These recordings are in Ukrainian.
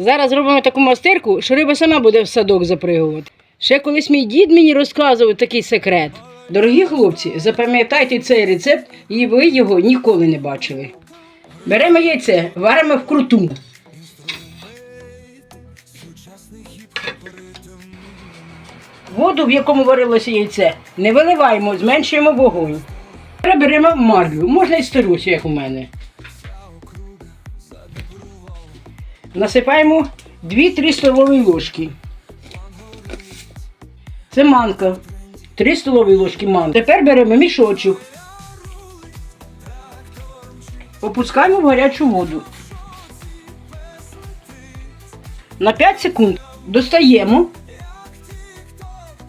Зараз зробимо таку мастирку, що риба сама буде в садок запригувати. Ще колись мій дід мені розказував такий секрет. Дорогі хлопці, запам'ятайте цей рецепт, і ви його ніколи не бачили. Беремо яйце, варимо вкруту. Воду, в якому варилося яйце, не виливаємо, зменшуємо вогонь. Тепер беремо марлю, можна і старусю, як у мене. Насипаємо 2-3 столові ложки. Це манка. 3 столові ложки манки. Тепер беремо мішочок. Опускаємо в гарячу воду. На 5 секунд достаємо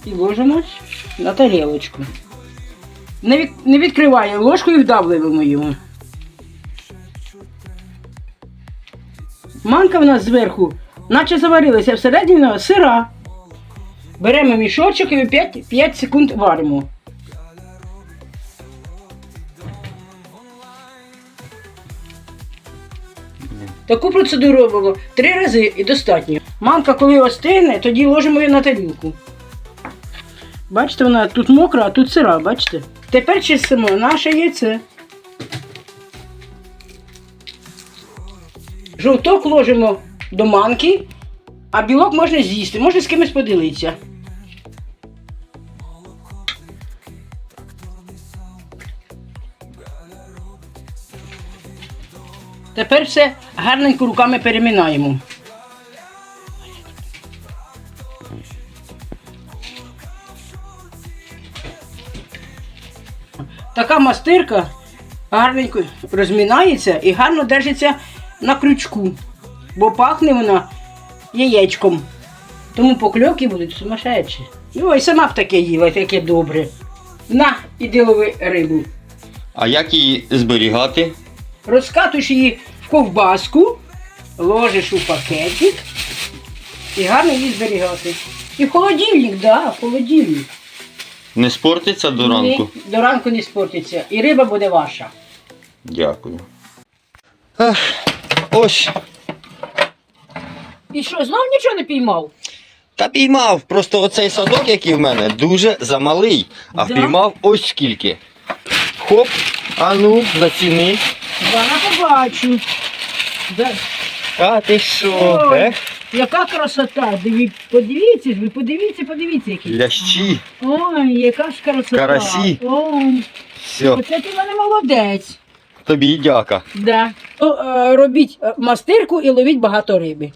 і ложимо на тарілочку. Не, від, не відкриваємо ложку і вдавлюємо його. Манка в нас зверху, наче заварилася, всередині сира. Беремо мішочок і 5, 5 секунд варимо. Таку процедуру робимо три рази і достатньо. Манка, коли остигне, тоді ложимо її на тарілку. Бачите, вона тут мокра, а тут сира, бачите? Тепер чистимо наше яйце. Жовток ложимо до манки, а білок можна з'їсти, можна з кимось поділитися. Тепер все гарненько руками переминаємо. Така мастирка гарненько розмінається і гарно держиться на крючку, бо пахне вона яєчком. Тому покльовки будуть сумасшедші. Ну, і сама б таке їла, таке добре. На, іди лови рибу. А як її зберігати? Розкатуєш її в ковбаску, ложиш у пакетик і гарно її зберігати. І в холодильник, да, в холодильник. Не спортиться до ранку? Ні, до ранку не спортиться. І риба буде ваша. Дякую. Ах, ось. І що, знов нічого не піймав? Та піймав. Просто оцей садок, який в мене, дуже замалий. А Да? впіймав ось скільки. Хоп, а ну, заціни. Зараз побачу. Да. А ти що? Ой. Ех, Яка красота! Диві... Подивіться ж ви, подивіться, подивіться, які. лящі. Ой, яка ж красота. Карасі. Ой, Все, оце ти в мене молодець. Тобі дяка. Да. То, е, робіть е, мастирку і ловіть багато риби.